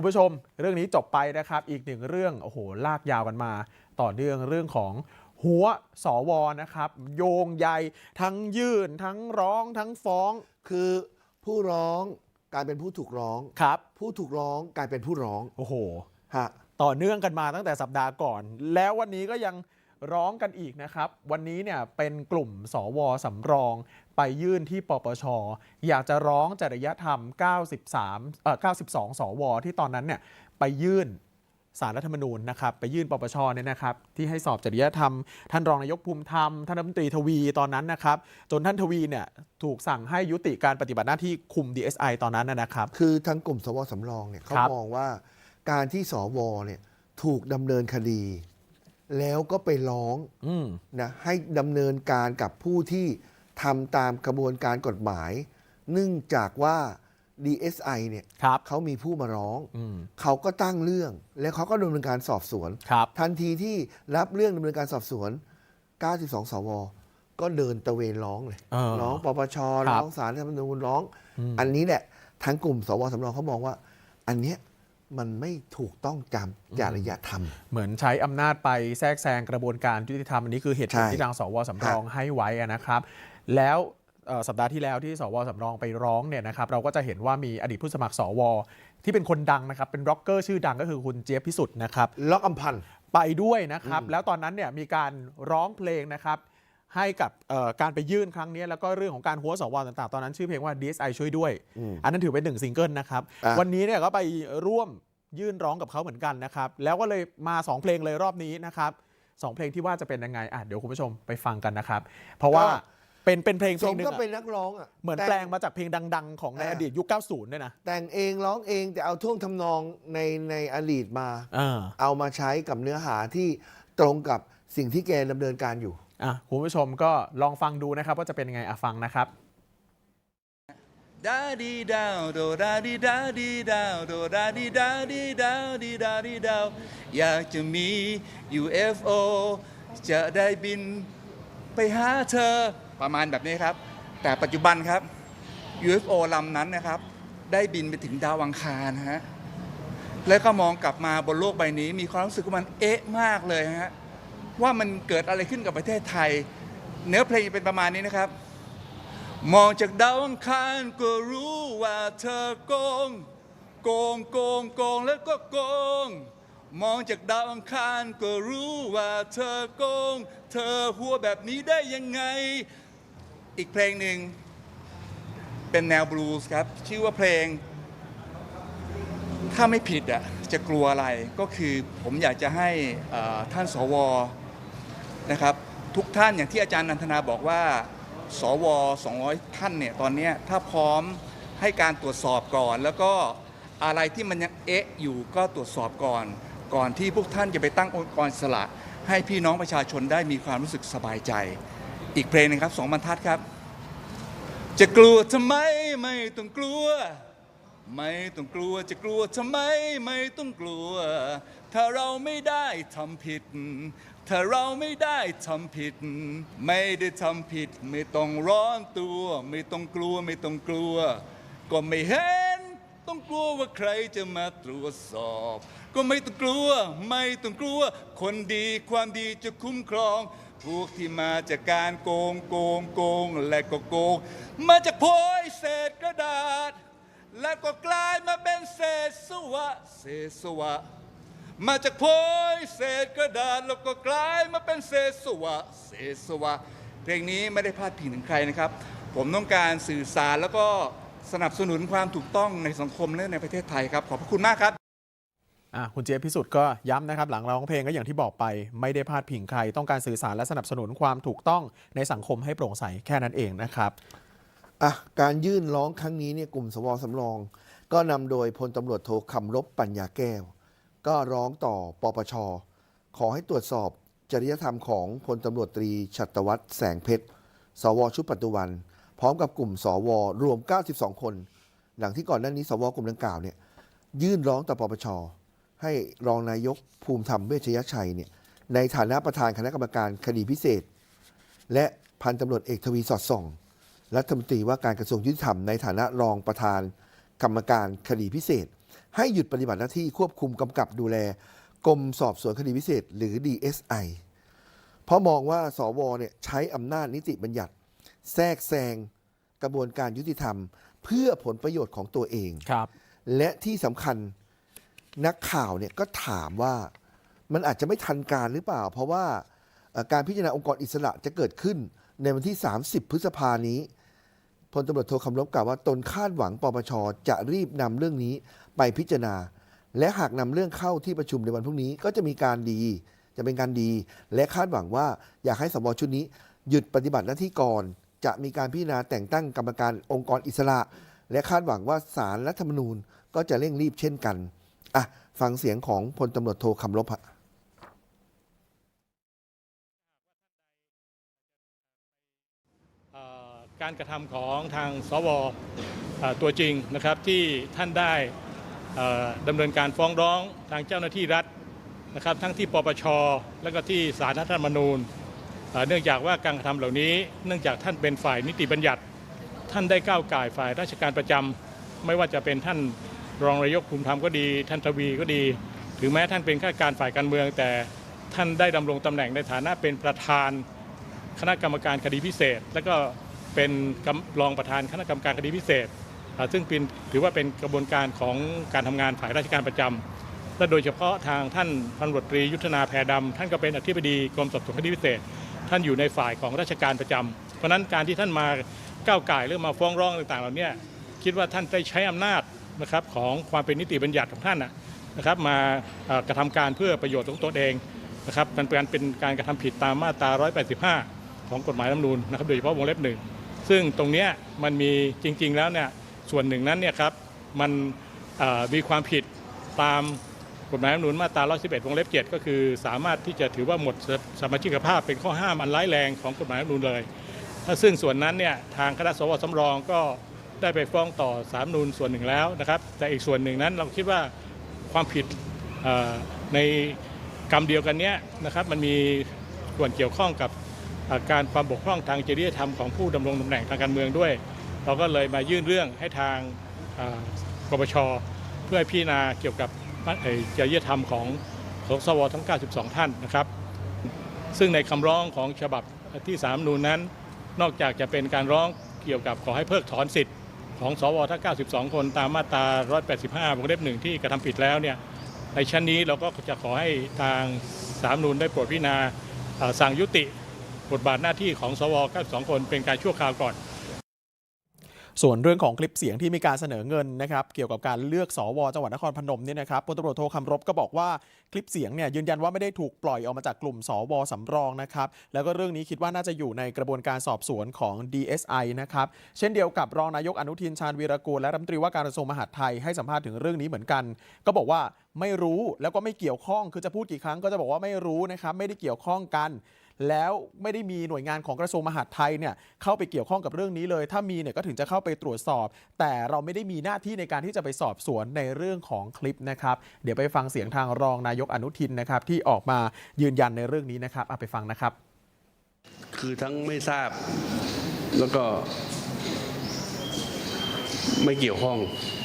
คุณผู้ชมเรื่องนี้จบไปนะครับ อีกหนึ่งเรื่องโอ้โหลากยาวกันมา ต่อเนื่องเรื่องของหัวสวนะครับ โยงใยทั้งยื่น ทั้งร้องทั้งฟ้อง คือผู้ร้องกลายเป็นผู้ถูกร้อง ครับ ผู้ถูกร้องกลายเป็นผู้ร้องโอ้โห ฮะ ต่อเนื่องกันมาตั้งแต่สัปดาห์ก่อน แล้ววันนี้ก็ยัง ร้องกันอีกนะครับ วันนี้เนี่ยเป็นกลุ่มสวสำรอง ไปยื่นที่ปปช อยากจะร้องจริยธรรม 93เอ่อ92 สว ที่ตอนนั้นเนี่ยไปยื่นสารรัฐธรรมนูญนะครับ ไปยื่นปปชเนี่ยนะครับ ที่ให้สอบจริยธรรม ท่านรองนายกภูมิธรรม ท่านรัฐมนตรีทวีตอนนั้นนะครับ จนท่านทวีเนี่ยถูกสั่งให้ยุติการปฏิบัติหน้าที่คุม DSI ตอนนั้นนะนะครับ คือทางกลุ่มสวสำรองเนี่ยเขาครับมองว่าการที่สวเนี่ยถูกดำเนินคดี แล้วก็ไปร้องอืมนะให้ดำเนินการกับผู้ที่ทำตามกระบวนการกฎหมาย เนื่องจากว่า DSI เนี่ยครับเขามีผู้มาร้องอืมเขาก็ตั้งเรื่อง แล้วเขาก็ดำเนินการสอบสวนครับทันทีที่รับเรื่องดำเนินการสอบสวน 92 สว ก็เดินตะเวนร้องเลยเออร้องปปชครับร้องศาลรัฐธรรมนูญร้องอืมอันนี้แหละทั้งกลุ่ม สวสำรองเขามองว่า อันเนี้ย มันไม่ถูกต้องจำจริยธรรม เหมือนใช้อำนาจไปแทรกแซงกระบวนการยุติธรรมอันนี้คือเหตุผลใช่ที่ทางสวสำรองให้ไว้อะนะครับ แล้วเอ่อสัปดาห์ที่แล้วที่สวสำรองไปร้องเนี่ยนะครับเราก็จะเห็นว่ามีอดีตผู้สมัครสว ที่เป็นคนดังนะครับ เป็นร็อกเกอร์ชื่อดังก็คือคุณเจี๊ยบพิสุทธิ์นะครับล็อกอำพันธ์ไปด้วยนะครับอืมแล้วตอนนั้นเนี่ยมีการร้องเพลงนะครับ ให้กับเอ่อการไปยื่นครั้งนี้ แล้วก็เรื่องของการหัวสวต่างๆ ตอนนั้นชื่อเพลงว่า DSI ช่วยด้วยอืมอันนั้นถือเป็นหนึ่งซิงเกิลนะครับอะวันนี้เนี่ยก็ไปร่วมยื่นร้องกับเขาเหมือนกันนะครับ แล้วก็เลยมา 2 เพลงเลยรอบนี้นะครับสองเพลงที่ว่าจะเป็นยังไงอะเดี๋ยวคุณผู้ชมไปฟังกันนะครับ เพราะว่าเป็นเป็นเพลงเพสลมงหนึงก็อะเป็นนักร้องอะเหมือนต่แปลงมาจากเพลงดัง ๆ ของในอ่าอดีตยุค 90 ด้วยนะ แต่งเองร้องเองแต่เอาท่วงทำนองในในอดีตมาเออเอามาใช้กับเนื้อหาที่ตรงกับสิ่งที่แกดำเนินการอยู่ อะคุณผู้ชมก็ลองฟังดูนะครับว่าจะเป็นยังไงอะฟังนะครับดาดีดาวโดดาดีดาดีดาวโดดาดีดาดีดาวดีดาดีดาวอยากจะมี UFO จะได้บินไปหาเธอประมาณแบบนี้ครับ แต่ปัจจุบันครับ UFO ลำนั้นนะครับ ได้บินไปถึงดาวอังคารฮะแล้วก็มองกลับมาบนโลกใบนี้มีความรู้สึกว่ามันเอ๊ะมากเลยฮะ ว่ามันเกิดอะไรขึ้นกับประเทศไทย เนื้อเพลงเป็นประมาณนี้นะครับ มองจากดาวอังคารก็รู้ว่าเธอโกง โกงโกงโกงแล้วก็โกง มองจากดาวอังคารก็รู้ว่าเธอโกง เธอหัวแบบนี้ได้ยังไง อีกเพลงหนึ่งเป็นแนวบลูส์ครับ ชื่อว่าเพลง ถ้าไม่ผิดอะจะกลัวอะไรก็คือผมอยากจะให้ท่านสว นะครับทุกท่านอย่างที่อาจารย์นันทนาบอกว่า สว 200 ท่านเนี่ยตอนนี้ถ้าพร้อมให้การตรวจสอบก่อน แล้วก็อะไรที่มันยังเอ๊ะอยู่ก็ตรวจสอบก่อน ก่อนที่พวกท่านจะไปตั้งองค์กรสละ ให้พี่น้องประชาชนได้มีความรู้สึกสบายใจ อีกเพลงนึงครับสองบรรทัดครับ จะกลัวทำไมไม่ต้องกลัว ไม่ต้องกลัวจะกลัวทำไมไม่ต้องกลัว ถ้าเราไม่ได้ทำผิด ถ้าเราไม่ได้ทำผิด ไม่ได้ทำผิด ไม่ต้องร้อนตัว ไม่ต้องกลัวไม่ต้องกลัว ก็ไม่เห็น ต้องกลัวว่าใครจะมาตรวจสอบ ก็ไม่ต้องกลัว ไม่ต้องกลัว คนดีความดีจะคุ้มครอง พวกที่มาจากการโกงโกงโกง และก็โกง มาจากโพยเศษกระดาษ แล้วก็กลายมาเป็นเศษสวะ เศษสวะ มาจากโพยเศษกระดาษแล้วก็กลายมาเป็นเศษสวะ เศษสวะ เพลงนี้ไม่ได้พาดพิงถึงใครนะครับ ผมต้องการสื่อสารแล้วก็สนับสนุนความถูกต้องในสังคมและในประเทศไทยครับ ขอบพระคุณมากครับอะคุณเจี๊ยบพิสุทธิ์ก็ย้ำนะครับ หลังร้องเพลงก็อย่างที่บอกไป ไม่ได้พาดพิงใคร ต้องการสื่อสารและสนับสนุนความถูกต้องในสังคมให้โปร่งใสแค่นั้นเองนะครับอะการยื่นร้องครั้งนี้เนี่ยกลุ่มสวสำรอง ก็นำโดยพลตำรวจโทคำรบปัญญาแก้ว ก็ร้องต่อปปช ขอให้ตรวจสอบจริยธรรมของพลตำรวจตรีชัตวัฒน์แสงเพชร สวชุดปัจจุบัน พร้อมกับกลุ่มสวรวม 92 คน หลังที่ก่อนหน้านี้สวกลุ่มดังกล่าวเนี่ยยื่นร้องต่อปปช ให้รองนายกภูมิธรรมเวชยชัยเนี่ยในฐานะประธานคณะกรรมการคดีพิเศษ และพันตำรวจเอกทวีสอดส่อง รัฐมนตรีว่าการกระทรวงยุติธรรมในฐานะรองประธานกรรมการคดีพิเศษ ให้หยุดปฏิบัติหน้าที่ควบคุมกำกับดูแลกรมสอบสวนคดีพิเศษ หรือ DSI เพราะมองว่าสวเนี่ยใช้อำนาจนิติบัญญัติ แทรกแซงกระบวนการยุติธรรม เพื่อผลประโยชน์ของตัวเอง ครับ และที่สำคัญนักข่าวเนี่ยก็ถามว่ามันอาจจะไม่ทันการหรือเปล่า เพราะว่าเอ่อการพิจารณาองค์กรอิสระจะเกิดขึ้นในวันที่ 30 พฤษภานี้พลตำรวจโทคำลบกล่าวว่าตนคาดหวังปปชจะรีบนำเรื่องนี้ ไปพิจารณา และหากนำเรื่องเข้าที่ประชุมในวันพรุ่งนี้ก็จะมีการดี จะเป็นการดี และคาดหวังว่าอยากให้สวชุดนี้ หยุดปฏิบัติหน้าที่ก่อน จะมีการพิจารณาแต่งตั้งกรรมการองค์กรอิสระ และคาดหวังว่าสารรัฐธรรมนูญก็จะเร่งรีบเช่นกันอะฟังเสียงของพลตำรวจโทคำลบฮะการกระทำของทางสวตัวจริงนะครับที่ท่านได้ ดำเนินการฟ้องร้องทางเจ้าหน้าที่รัฐนะครับ ทั้งที่ปปช และก็ที่ศาลรัฐธรรมนูญ เนื่องจากว่าการกระทำเหล่านี้ เนื่องจากท่านเป็นฝ่ายนิติบัญญัติ ท่านได้ก้าวไก่ฝ่ายราชการประจำไม่ว่าจะเป็นท่านรองนายกภูมิธรรมก็ดี ท่านทวีก็ดี ถึงแม้ท่านเป็นข้าราชการฝ่ายการเมือง แต่ท่านได้ดำรงตำแหน่งในฐานะเป็นประธานคณะกรรมการคดีพิเศษ และก็เป็นรองประธานคณะกรรมการคดีพิเศษ ซึ่งเป็นถือว่าเป็นกระบวนการของการทำงานฝ่ายราชการประจำและโดยเฉพาะทางท่านพันตรวจตรียุทธนาแพรดำท่านก็เป็นอธิบดีกรมสอบสวนคดีพิเศษ ท่านอยู่ในฝ่ายของราชการประจำเพราะฉะนั้นการที่ท่านมาก้าวไก่หรือมาฟ้องร้องต่างๆเหล่านี้คิดว่าท่านได้ใช้อำนาจนะครับของความเป็นนิติบัญญัติของท่านนะครับมากระทำการเพื่อประโยชน์ของตนเองนะครับมันเป็นการเป็นการกระทำผิดตามมาตรา 185 ของกฎหมายรัฐมนูญนะครับโดยเฉพาะวงเล็บหนึ่งซึ่งตรงนี้มันมีจริง ๆ แล้วเนี่ย ส่วนหนึ่งนั้นเนี่ยครับมันมีความผิดตามกฎหมายรัฐธรรมนูญมาตรา 111 วงเล็บ 7 ก็คือ สามารถที่จะถือว่าหมดสมาชิกภาพเป็นข้อห้ามอันร้ายแรงของกฎหมายรัฐธรรมนูญเลย ถ้าซึ่งส่วนนั้นเนี่ยทางคณะสวสำรองก็ได้ไปฟ้องต่อสามนูญส่วนหนึ่งแล้วนะครับ แต่อีกส่วนหนึ่งนั้นเราคิดว่าความผิดในกรรมเดียวกันเนี้ยนะครับมันมีส่วนเกี่ยวข้องกับการความบกพร่องทางจริยธรรมของผู้ดำรงตำแหน่งทางการเมืองด้วย เราก็เลยมายื่นเรื่องให้ทางเอ่อปปชเพื่อให้พิจารณาเกี่ยวกับจริยธรรมของของสวทั้ง 92 ท่านนะครับ ซึ่งในคำร้องของฉบับที่สามนูนนั้น นอกจากจะเป็นการร้องเกี่ยวกับขอให้เพิกถอนสิทธิ์ของสวทั้ง 92 คนตามมาตรา 185วงเล็บหนึ่งที่กระทำผิดแล้วเนี่ยในชั้นนี้เราก็จะขอให้ทางสามนูนได้โปรดพิจารณาสั่งยุติบทบาทหน้าที่ของสว92 คนเป็นการชั่วคราวก่อน ส่วนเรื่องของคลิปเสียงที่มีการเสนอเงินนะครับเกี่ยวกับการเลือกสวจังหวัดนครพนมเนี่ยนะครับพลตำรวจโทคำรบก็บอกว่าคลิปเสียงเนี่ยยืนยันว่าไม่ได้ถูกปล่อยออกมาจากกลุ่มสวสำรองนะครับแล้วก็เรื่องนี้คิดว่าน่าจะอยู่ในกระบวนการสอบสวนของ DSI นะครับเช่นเดียวกับรองนายกอนุทินชาญวีรกูลและรัฐมนตรีว่าการกระทรวงมหาดไทยให้สัมภาษณ์ถึงเรื่องนี้เหมือนกัน ก็บอกว่าไม่รู้แล้วก็ไม่เกี่ยวข้องคือจะพูดกี่ครั้งก็จะบอกว่าไม่รู้นะครับไม่ได้เกี่ยวข้องกัน แล้วไม่ได้มีหน่วยงานของกระทรวงมหาดไทยเนี่ยเข้าไปเกี่ยวข้องกับเรื่องนี้เลย ถ้ามีเนี่ยก็ถึงจะเข้าไปตรวจสอบ แต่เราไม่ได้มีหน้าที่ในการที่จะไปสอบสวนในเรื่องของคลิปนะครับ เดี๋ยวไปฟังเสียงทางรองนายกอนุทินนะครับที่ออกมายืนยันในเรื่องนี้นะครับเอาไปฟังนะครับ คือทั้งไม่ทราบแล้วก็ไม่เกี่ยวข้อง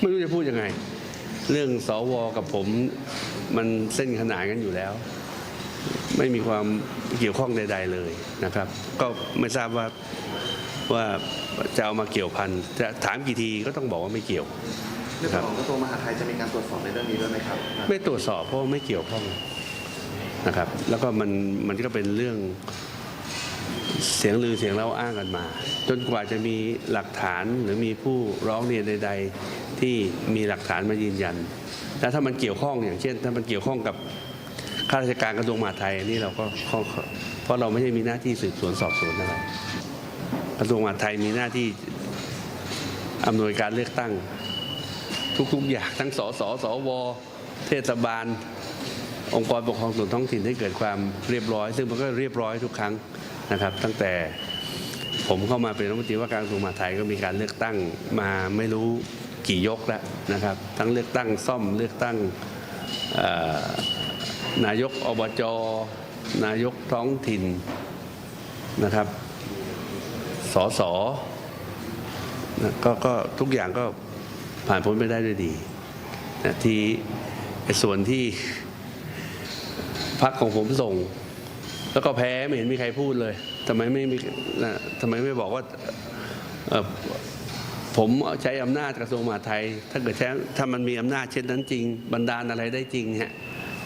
ไม่รู้จะพูดยังไง เรื่องสวกับผมมันเส้นขนานกันอยู่แล้ว ไม่มีความเกี่ยวข้องใด ๆเลยนะครับ ก็ไม่ทราบว่าว่าจะเอามาเกี่ยวพันจะถามกี่ทีก็ต้องบอกว่าไม่เกี่ยวในส่วนของกระทรวงมหาดไทยจะมีการตรวจสอบในเรื่องนี้ด้วยไหมครับ ไม่ตรวจสอบเพราะว่าไม่เกี่ยวข้องนะครับ แล้วก็มันมันก็เป็นเรื่องเสียงลือเสียงเล่าอ้างกันมา จนกว่าจะมีหลักฐานหรือมีผู้ร้องเรียนใด ๆ ที่มีหลักฐานมายืนยัน แล้วถ้ามันเกี่ยวข้องอย่างเช่น ถ้ามันเกี่ยวข้องกับ ข้าราชการกระทรวงมหาดไทยอันนี่เราก็เพราะเราไม่ใช่มีหน้าที่สืบสวนสอบสวนอะไรกระทรวงมหาดไทยมีหน้าที่อำนวยการเลือกตั้ง ทุกๆอย่างทั้งสสสวเทศบาล องค์กรปกครองส่วนท้องถิ่นให้เกิดความเรียบร้อย ซึ่งมันก็เรียบร้อยทุกครั้งนะครับ ตั้งแต่ผมเข้ามาเป็นรัฐมนตรีว่าการกระทรวงมหาดไทยก็มีการเลือกตั้งมาไม่รู้กี่ยกแล้วนะครับ ทั้งเลือกตั้งซ่อมเลือกตั้งอ่อ นายกอบจนายกท้องถิ่นนะครับสสนะก็ก็ทุกอย่างก็ผ่านพ้นไปได้ด้วยดีนะที่ส่วนที่พักของผมส่ง แล้วก็แพ้ไม่เห็นมีใครพูดเลยทำไมไม่มีนะทำไมไม่บอกว่าผมใช้อำนาจกระทรวงมหาดไทย ถ้าเกิดใช้ถ้ามันมีอำนาจเช่นนั้นจริง บันดาลอะไรได้จริงฮะ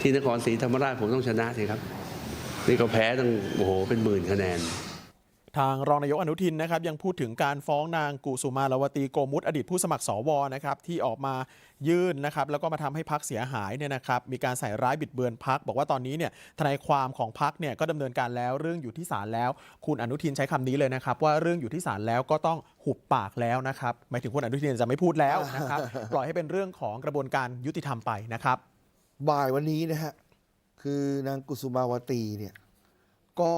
ที่นครศรีธรรมราชผมต้องชนะสิครับ นี่ก็แพ้ตั้งโอ้โหเป็นหมื่นคะแนนทางรองนายกอนุทินนะครับยังพูดถึงการฟ้องนางกุสุมาลวตีโกมุตอดีตผู้สมัครสวนะครับที่ออกมายื่นนะครับแล้วก็มาทำให้พักเสียหายเนี่ยนะครับมีการใส่ร้ายบิดเบือนพัก บอกว่าตอนนี้เนี่ยทนายความของพักเนี่ยก็ดำเนินการแล้วเรื่องอยู่ที่ศาลแล้ว คุณอนุทินใช้คำนี้เลยนะครับ ว่าเรื่องอยู่ที่ศาลแล้วก็ต้องหุบปากแล้วนะครับหมายถึงคุณอนุทินจะไม่พูดแล้วนะครับปล่อยให้เป็นเรื่องของกระบวนการยุติธรรมไปนะครับ บ่ายวันนี้นะฮะ คือนางกุสุมาวตีเนี่ย ก็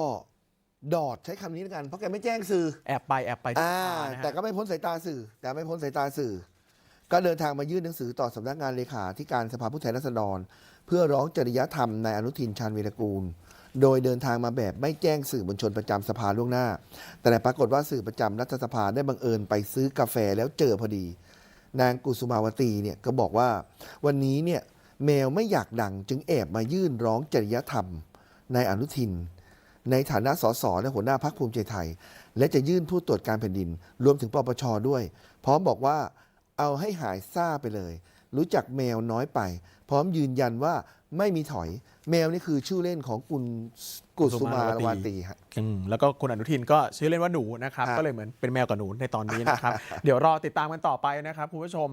ดอดใช้คำนี้แล้วกัน เพราะแกไม่แจ้งสื่อ แอบไปแอบไปที่อ่าศาลนะฮะแต่ก็ไม่พ้นสายตาสื่อ แต่ไม่พ้นสายตาสื่อ ก็เดินทางมายื่นหนังสือต่อสำนักงานเลขาธิการสภาผู้แทนราษฎร เพื่อร้องจริยธรรมนายอนุทินชาญวีรกูล โดยเดินทางมาแบบไม่แจ้งสื่อมวลชนประจำสภาล่วงหน้า แต่ปรากฏว่าสื่อประจำรัฐสภาได้บังเอิญไปซื้อกาแฟแล้วเจอพอดี นางกุสุมาวตีเนี่ยก็บอกว่าวันนี้เนี่ย แมวไม่อยากดังจึงแอบมายื่นร้องจริยธรรมนายอนุทิน ในฐานะสสและหัวหน้าพักภูมิใจไทย และจะยื่นผู้ตรวจการแผ่นดิน รวมถึงปปชด้วย พร้อมบอกว่าเอาให้หายซ่าไปเลย รู้จักแมวน้อยไป พร้อมยืนยันว่าไม่มีถอย แมวนี่คือชื่อเล่นของกุลกุสุมารวาตีฮะอืมแล้วก็คุณอนุทินก็ชื่อเล่นว่าหนูนะครับฮะก็เลยเหมือนเป็นแมวกับหนูในตอนนี้นะครับ เดี๋ยวรอติดตามกันต่อไปนะครับคุณผู้ชม